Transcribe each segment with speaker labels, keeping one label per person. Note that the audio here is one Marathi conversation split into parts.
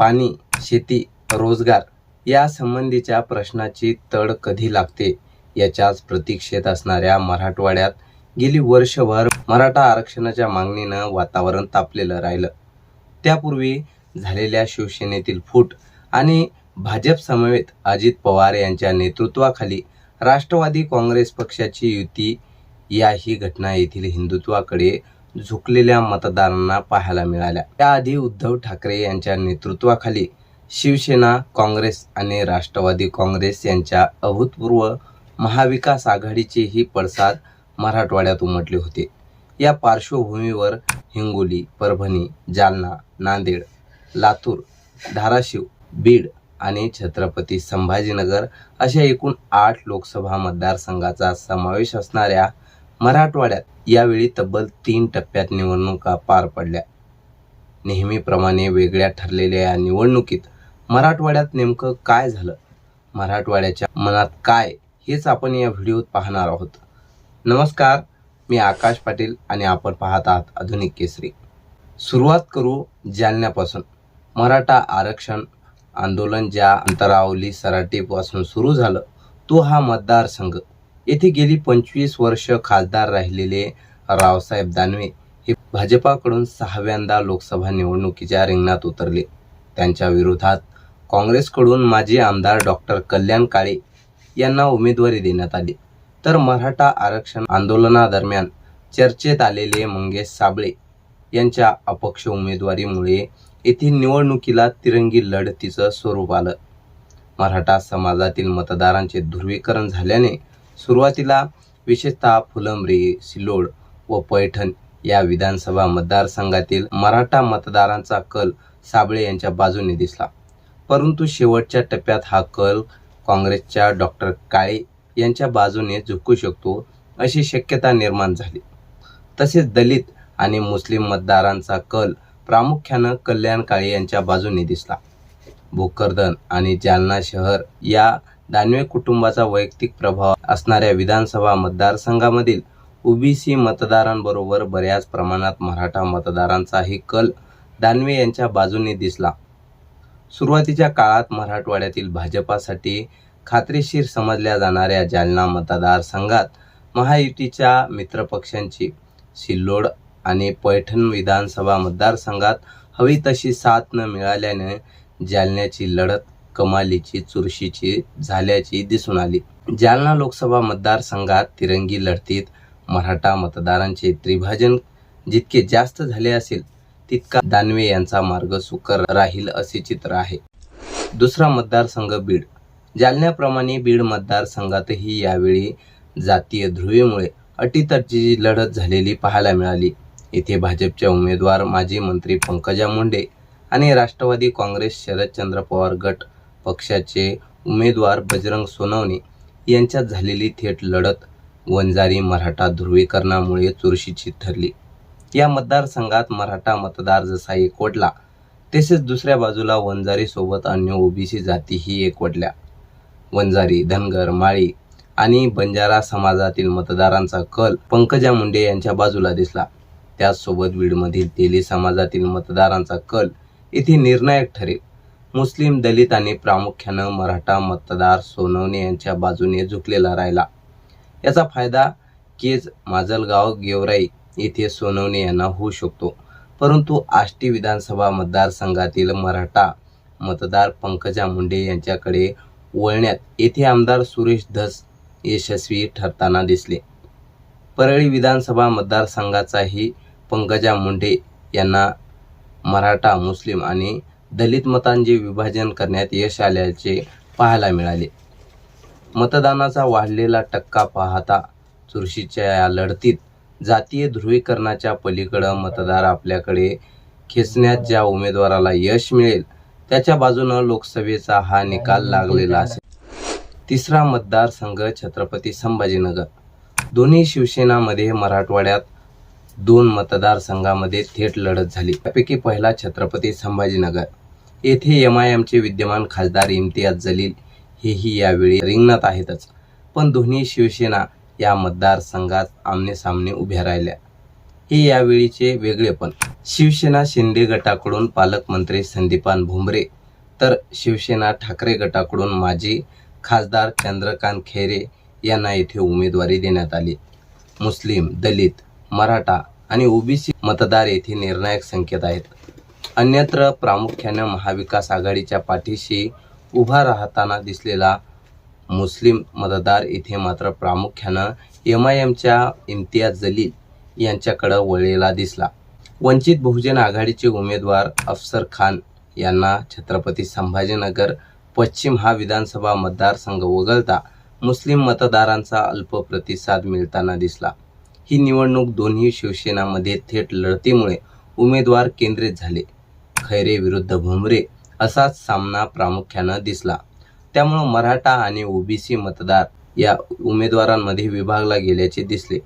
Speaker 1: पाणी शेती रोजगार यासंबंधीच्या प्रश्नाची तड कधी लागते याच्याच प्रतीक्षेत असणाऱ्या मराठवाड्यात गेली वर्षभर मराठा आरक्षणाच्या मागणीनं वातावरण तापलेलं राहिलं. त्यापूर्वी झालेल्या शिवसेनेतील फूट आणि भाजप समवेत अजित पवार यांच्या नेतृत्वाखाली राष्ट्रवादी काँग्रेस पक्षाची युती या ही घटना येथील हिंदुत्वाकडे झुकलेल्या मतदारांना पाहायला मिळाल्या. त्याआधी उद्धव ठाकरे यांच्या नेतृत्वाखाली शिवसेना काँग्रेस आणि राष्ट्रवादी काँग्रेस यांच्या अभूतपूर्व महाविकास आघाडीचेही पडसाद मराठवाड्यात उमटले होते. या पार्श्वभूमीवर हिंगोली परभणी जालना नांदेड लातूर धाराशिव बीड आणि छत्रपती संभाजीनगर अशा एकूण आठ लोकसभा मतदारसंघाचा समावेश असणाऱ्या मराठवाड्यात यावेळी तब्बल तीन टप्प्यात निवडणुका पार पडल्या. नेहमीप्रमाणे वेगळ्या ठरलेल्या या निवडणुकीत मराठवाड्यात नेमकं काय झालं? मराठवाड्याच्या मनात काय? हेच आपण या व्हिडिओत पाहणार आहोत. नमस्कार मी आकाश पाटील आणि आपण पाहत आहात आधुनिक केसरी. सुरुवात करू जालन्यापासून. मराठा आरक्षण आंदोलन ज्या अंतरावली सराटीपासून सुरू झालं तो हा मतदारसंघ. येथे गेली पंचवीस वर्ष खासदार राहिलेले रावसाहेब दानवे हे भाजपाकडून सहाव्यांदा लोकसभा निवडणुकीच्या रिंगणात उतरले. त्यांच्या विरोधात काँग्रेसकडून माजी आमदार डॉक्टर कल्याण काळे यांना उमेदवारी देण्यात आली. तर मराठा आरक्षण आंदोलनादरम्यान चर्चेत आलेले मंगेश साबळे यांच्या अपक्ष उमेदवारीमुळे येथील निवडणुकीला तिरंगी लढतीचं स्वरूप आलं. मराठा समाजातील मतदारांचे ध्रुवीकरण झाल्याने सुरुवातीला विशेषतः फुलंब्री सिल्लोड व पैठण या विधानसभा मतदारसंघातील मराठा मतदारांचा कल साबळे यांच्या बाजूने दिसला. परंतु शेवटच्या टप्प्यात हा कल काँग्रेसच्या डॉक्टर काळे यांच्या बाजूने झुकू शकतो अशी शक्यता निर्माण झाली. तसेच दलित आणि मुस्लिम मतदारांचा कल प्रामुख्यानं कल्याण काळे यांच्या बाजूने दिसला. भोकरदन आणि जालना शहर या दानवे कुटुंबाचा वैयक्तिक प्रभाव असणाऱ्या विधानसभा मतदारसंघामधील ओबीसी मतदारांबरोबर बऱ्याच प्रमाणात मराठा मतदारांचाही कल दानवे यांच्या बाजूने दिसला. सुरुवातीच्या काळात मराठवाड्यातील भाजपासाठी खात्रीशीर समजल्या जाणाऱ्या जालना मतदारसंघात महायुतीच्या मित्रपक्षांची सिल्लोड आणि पैठण विधानसभा मतदारसंघात हवी तशी साथ न मिळाल्याने जालन्याची लढत कमालीची चुरशीची झाल्याची दिसून आली. जालना लोकसभा मतदारसंघात तिरंगी लढतीत मराठा मतदारांचे त्रिभाजन जितके जास्त झाले असेल तितका दानवे यांचा मार्ग सुकर राहील असे चित्र आहे. दुसरा मतदारसंघ बीड. जालन्याप्रमाणे बीड मतदारसंघातही यावेळी जातीय ध्रुवीमुळे अटीतटीची लढत झालेली पाहायला मिळाली. येथे भाजपच्या उमेदवार माजी मंत्री पंकजा मुंडे आणि राष्ट्रवादी काँग्रेस शरदचंद्र पवार गट पक्षाचे उमेदवार बजरंग सोनवणे यांच्यात झालेली थेट लढत वंजारी मराठा ध्रुवीकरणामुळे चुरशीची ठरली. या मतदारसंघात मराठा मतदार जसा एकवटला तसेच दुसऱ्या बाजूला वंजारी सोबत अन्य ओबीसी जातीही एकवटल्या वंजारी धनगर माळी आणि बंजारा समाजातील मतदारांचा कल पंकजा मुंडे यांच्या बाजूला दिसला. त्याचसोबत बीडमधील तेली समाजातील मतदारांचा कल येथे निर्णायक ठरेल. मुस्लिम दलित आणि प्रामुख्यानं मराठा मतदार सोनवणे यांच्या बाजूने झुकलेला राहिला. याचा फायदा केज माजलगाव गेवराई येथे सोनवणे यांना होऊ शकतो. परंतु आष्टी विधानसभा मतदारसंघातील मराठा मतदार पंकजा मुंडे यांच्याकडे वळण्यात येथे आमदार सुरेश धस यशस्वी ठरताना दिसले. परळी विधानसभा मतदारसंघाचाही पंकजा मुंडे यांना मराठा मुस्लिम आणि दलित मतांचे विभाजन करण्यात यश आल्याचे पाहायला मिळाले. मतदानाचा वाढलेला टक्का पाहता चुरशीच्या या लढतीत जातीय ध्रुवीकरणाच्या पलीकडं मतदार आपल्याकडे खेचण्यात ज्या उमेदवाराला यश मिळेल त्याच्या बाजूनं लोकसभेचा हा निकाल लागलेला असेल. तिसरा मतदारसंघ छत्रपती संभाजीनगर. दोन्ही शिवसेनामध्ये मराठवाड्यात दोन मतदारसंघामध्ये थेट लढत झाली. त्यापैकी पहिला छत्रपती संभाजीनगर. येथे एम आय एमचे विद्यमान खासदार इम्तियाज जलील हेही यावेळी रिंगणात आहेतच. पण दोन्ही शिवसेना या मतदारसंघात आमनेसामने उभ्या राहिल्या. हे यावेळीचे वेगळेपण शिवसेना शिंदे गटाकडून पालकमंत्री संदीपान भुमरे तर शिवसेना ठाकरे गटाकडून माजी खासदार चंद्रकांत खैरे यांना येथे उमेदवारी देण्यात आली. मुस्लिम दलित मराठा आणि ओबीसी मतदार येथे निर्णायक संकेत आहेत. अन्यत्र प्रामुख्याने महाविकास आघाडीच्या पाठीशी उभा राहताना दिसलेला मुस्लिम मतदार इथे मात्र प्रामुख्यानं एम आय एमच्या इम्तियाज जलील यांच्याकडं वळलेला दिसला. वंचित बहुजन आघाडीचे उमेदवार अफसर खान यांना छत्रपती संभाजीनगर पश्चिम हा विधानसभा मतदारसंघ वगळता मुस्लिम मतदारांचा अल्प प्रतिसाद मिळताना दिसला. ही निवडणूक दोन्ही शिवसेनामध्ये थेट लढतीमुळे उमेदवार केंद्रित झाले. खैरे विरुद्ध भुमरे असाच सामना प्रामुख्यानं दिसला. त्यामुळं मराठा आणि ओबीसी मतदार या उमेदवारांमध्ये विभागला गेल्याचे दिसले.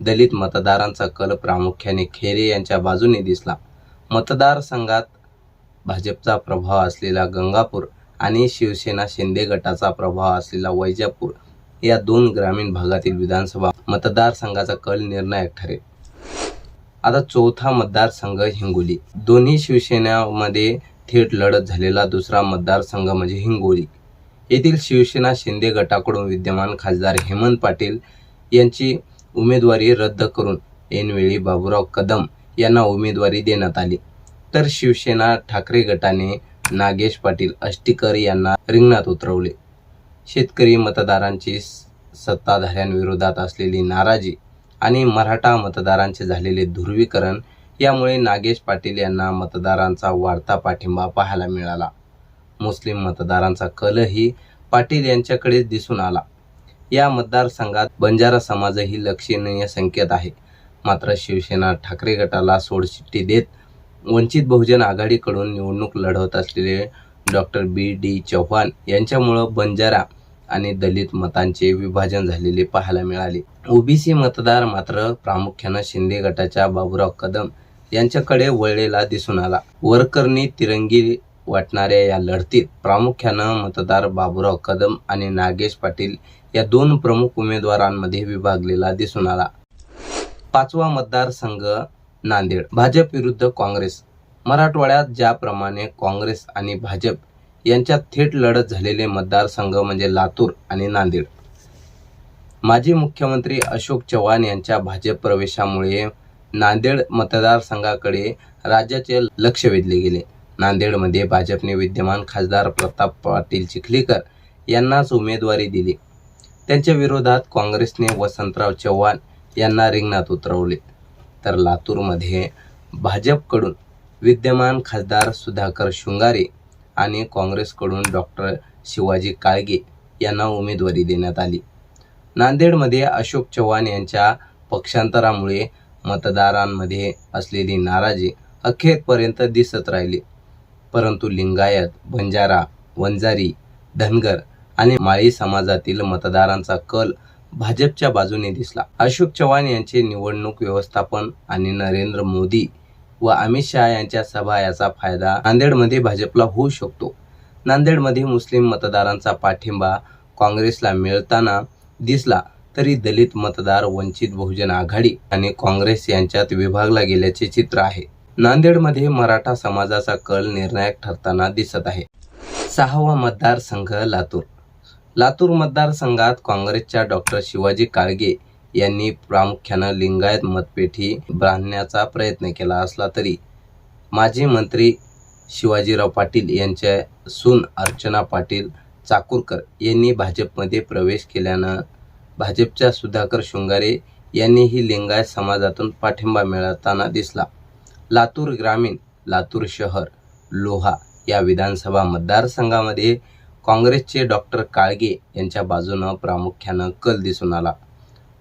Speaker 1: दलित मतदारांचा कल प्रामुख्याने खेरे यांच्या बाजूने दिसला. मतदारसंघात भाजपचा प्रभाव असलेला गंगापूर आणि शिवसेना शिंदे गटाचा प्रभाव असलेला वैजापूर या दोन ग्रामीण भागातील विधानसभा मतदारसंघाचा कल निर्णायक ठरेल. आता चौथा मतदारसंघ हिंगोली. दोन्ही शिवसेनामध्ये थेट लढत झालेला दुसरा मतदारसंघ म्हणजे हिंगोली. येथील शिवसेना शिंदे गटाकडून विद्यमान खासदार हेमंत पाटील यांची उमेदवारी रद्द करून ऐनवेळी बाबूराव कदम यांना उमेदवारी देण्यात आली. तर शिवसेना ठाकरे गटाने नागेश पाटील अष्टीकर यांना रिंगणात उतरवले. शेतकरी मतदारांची स- सत्ताधाऱ्यांविरोधात असलेली नाराजी आणि मराठा मतदारांचे झालेले ध्रुवीकरण यामुळे नागेश पाटील यांना मतदारांचा वाढता पाठिंबा पाहायला मिळाला. मुस्लिम मतदारांचा कलही पाटील यांच्याकडे दिसून आला. या मतदारसंघात बंजारा समाजही लक्षणीय संकेत आहे. मात्र शिवसेना ठाकरे गटाला सोडचिठ्ठी देत वंचित बहुजन आघाडीकडून निवडणूक लढवत असलेले डॉक्टर बी डी चव्हाण यांच्यामुळं बंजारा आणि दलित मतांचे विभाजन झालेले पाहायला मिळाले. ओबीसी मतदार मात्र प्रामुख्यानं शिंदे गटाच्या बाबूराव कदम यांच्याकडे वळलेला दिसून आला. वरकरणी तिरंगी वाटणाऱ्या या लढतीत प्रामुख्यानं मतदार बाबूराव कदम आणि नागेश पाटील या दोन प्रमुख उमेदवारांमध्ये विभागलेला दिसून आला. पाचवा मतदारसंघ नांदेड. भाजप विरुद्ध काँग्रेस. मराठवाड्यात ज्याप्रमाणे काँग्रेस आणि भाजप यांच्यात थेट लढत झालेले मतदारसंघ म्हणजे लातूर आणि नांदेड. माजी मुख्यमंत्री अशोक चव्हाण यांच्या भाजप प्रवेशामुळे नांदेड मतदारसंघाकडे राज्याचे लक्ष वेधले गेले. नांदेडमध्ये भाजपने विद्यमान खासदार प्रताप पाटील चिखलीकर यांनाच उमेदवारी दिली. त्यांच्या विरोधात काँग्रेसने वसंतराव चव्हाण यांना रिंगणात उतरवले. तर लातूरमध्ये भाजपकडून विद्यमान खासदार सुधाकर शृंगारे आणि काँग्रेसकडून डॉक्टर शिवाजी काळगे यांना उमेदवारी देण्यात आली. नांदेडमध्ये अशोक चव्हाण यांच्या पक्षांतरामुळे मतदारांमध्ये असलेली नाराजी अखेरपर्यंत दिसत राहिली. परंतु लिंगायत बंजारा वंजारी धनगर आणि माळी समाजातील मतदारांचा कल भाजपच्या बाजूने दिसला. अशोक चव्हाण यांचे निवडणूक व्यवस्थापन आणि नरेंद्र मोदी व अमित शहा यांच्या सभा याचा फायदा नांदेडमध्ये भाजपला होऊ शकतो. नांदेडमध्ये मुस्लिम मतदारांचा पाठिंबा काँग्रेसला मिळताना दिसला तरी दलित मतदार वंचित बहुजन आघाडी आणि काँग्रेस यांच्यात विभागला गेल्याचे चित्र आहे. नांदेडमध्ये मराठा समाजाचा कल निर्णायक ठरताना दिसत आहे. सहावा मतदारसंघ लातूर. लातूर मतदारसंघात काँग्रेसच्या डॉक्टर शिवाजी काळगे यांनी प्रामुख्यानं लिंगायत मतपेठी बांधण्याचा प्रयत्न केला असला तरी माजी मंत्री शिवाजीराव पाटील यांच्या सून अर्चना पाटील चाकूरकर यांनी भाजपमध्ये प्रवेश केल्यानं भाजपच्या सुधाकर शृंगारे यांनीही लिंगायत समाजातून पाठिंबा मिळवताना दिसला. लातूर ग्रामीण लातूर शहर लोहा या विधानसभा मतदारसंघामध्ये काँग्रेसचे डॉक्टर काळगे यांच्या बाजूनं प्रामुख्यानं कल दिसून आला.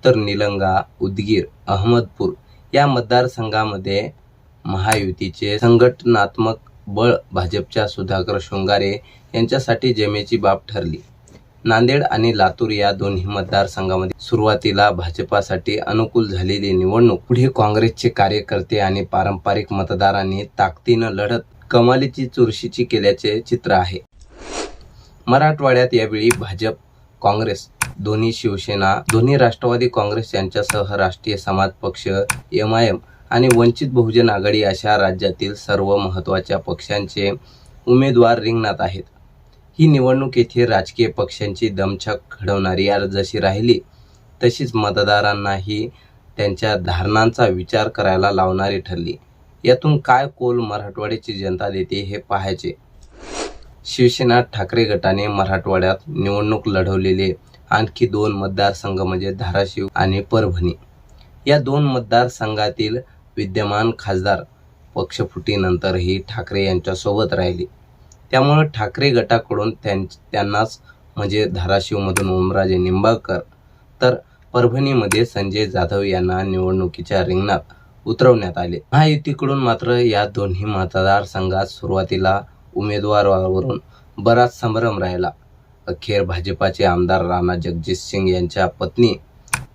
Speaker 1: तर निलंगा उदगीर अहमदपूर या मतदारसंघामध्ये महायुतीचे संघटनात्मक बळ भाजपच्या सुधाकर शृंगारे यांच्यासाठी जमेची बाब ठरली. नांदेड आणि लातूर या दोन्ही मतदारसंघामध्ये सुरुवातीला भाजपासाठी अनुकूल झालेली निवडणूक पुढे काँग्रेसचे कार्यकर्ते आणि पारंपरिक मतदारांनी ताकदीनं लढत कमालीची चुरशीची केल्याचे चित्र आहे. मराठवाड्यात यावेळी भाजप काँग्रेस दोन्ही शिवसेना दोन्ही राष्ट्रवादी काँग्रेस यांच्यासह राष्ट्रीय समाज पक्ष एम आय एम आणि वंचित बहुजन आघाडी अशा राज्यातील सर्व महत्त्वाच्या पक्षांचे उमेदवार रिंगणात आहेत. ही निवडणूक येथे राजकीय पक्षांची दमछाक घडवणारी आज जशी राहिली तशीच मतदारांनाही त्यांच्या धारणांचा विचार करायला लावणारी ठरली. यातून काय कोल मराठवाड्याची जनता देते हे पाहायचे. शिवसेना ठाकरे गटाने मराठवाड्यात निवडणूक लढवलेले आणखी दोन मतदारसंघ म्हणजे धाराशिव आणि परभणी. या दोन मतदारसंघातील विद्यमान खासदार पक्षफुटीनंतरही ठाकरे यांच्यासोबत राहिले. त्यामुळे ठाकरे गटाकडून त्यां त्यांनाच म्हणजे धाराशिवमधून ओमराजे निंबाळकर तर परभणीमध्ये संजय जाधव यांना निवडणुकीच्या रिंगणात उतरवण्यात आले. महायुतीकडून मात्र या दोन्ही मतदारसंघात सुरुवातीला उमेदवारावरून बराच संभ्रम राहिला. अखेर भाजपाचे आमदार राणा जगजित सिंग यांच्या पत्नी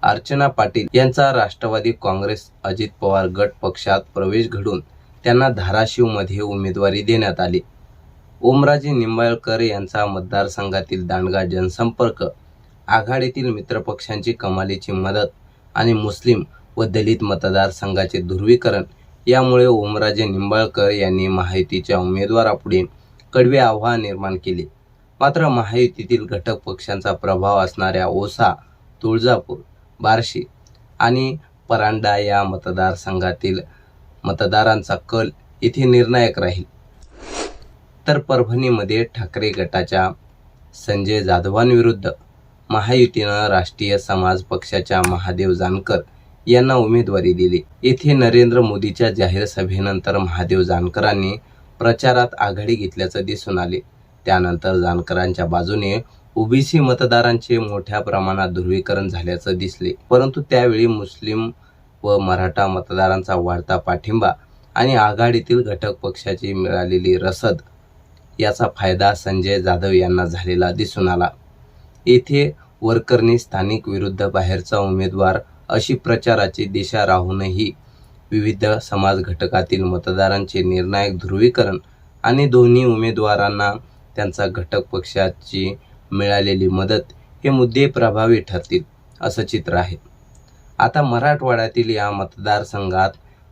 Speaker 1: अर्चना पाटील यांचा राष्ट्रवादी काँग्रेस अजित पवार गट पक्षात प्रवेश घडून त्यांना धाराशिवमध्ये उमेदवारी देण्यात आली. ओमराजे निंबाळकर यांचा मतदारसंघातील दांडगा जनसंपर्क आघाडीतील मित्रपक्षांची कमालीची मदत आणि मुस्लिम व दलित मतदारसंघाचे ध्रुवीकरण यामुळे ओमराजे निंबाळकर यांनी महायुतीच्या उमेदवारापुढे कडवे आव्हान निर्माण केले. मात्र महायुतीतील घटक पक्षांचा प्रभाव असणाऱ्या ओसा तुळजापूर बार्शी आणि परांडा या मतदारसंघातील मतदारांचा कल इथे निर्णायक राहील. तर परभणीमध्ये ठाकरे गटाच्या संजय जाधवांविरुद्ध महायुतीनं राष्ट्रीय समाज पक्षाच्या महादेव जानकर यांना उमेदवारी दिली. येथे नरेंद्र मोदीच्या जाहीर सभेनंतर महादेव जानकरांनी प्रचारात आघाडी घेतल्याचं दिसून आले. त्यानंतर जानकरांच्या बाजूने ओबीसी मतदारांचे मोठ्या प्रमाणात ध्रुवीकरण झाल्याचं दिसले. परंतु त्यावेळी मुस्लिम व मराठा मतदारांचा वाढता पाठिंबा आणि आघाडीतील घटक पक्षाची मिळालेली रसद याचा फायदा संजय जाधव यांना झालेला दिसून आला. येथे वरकरणी स्थानिक विरुद्ध बाहेरचा उमेदवार अशी प्रचाराची दिशा राहूनही विविध समाज घटकातील मतदारांचे निर्णायक ध्रुवीकरण आणि दोन्ही उमेदवारांना त्यांचा घटक पक्षाची मिळालेली मदत हे मुद्दे प्रभावी ठरतील असं चित्र आहे. आता मराठवाड्यातील या मतदारसंघात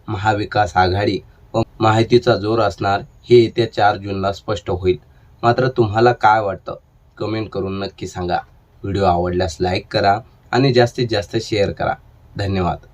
Speaker 1: महाविकास आघाडी व माहितीचा जोर असणार हे येत्या चार जूनला स्पष्ट होईल. मात्र तुम्हाला काय वाटतं? कमेंट करून नक्की सांगा. व्हिडिओ आवडल्यास लाईक करा आणि जास्तीत जास्त शेअर करा. धन्यवाद.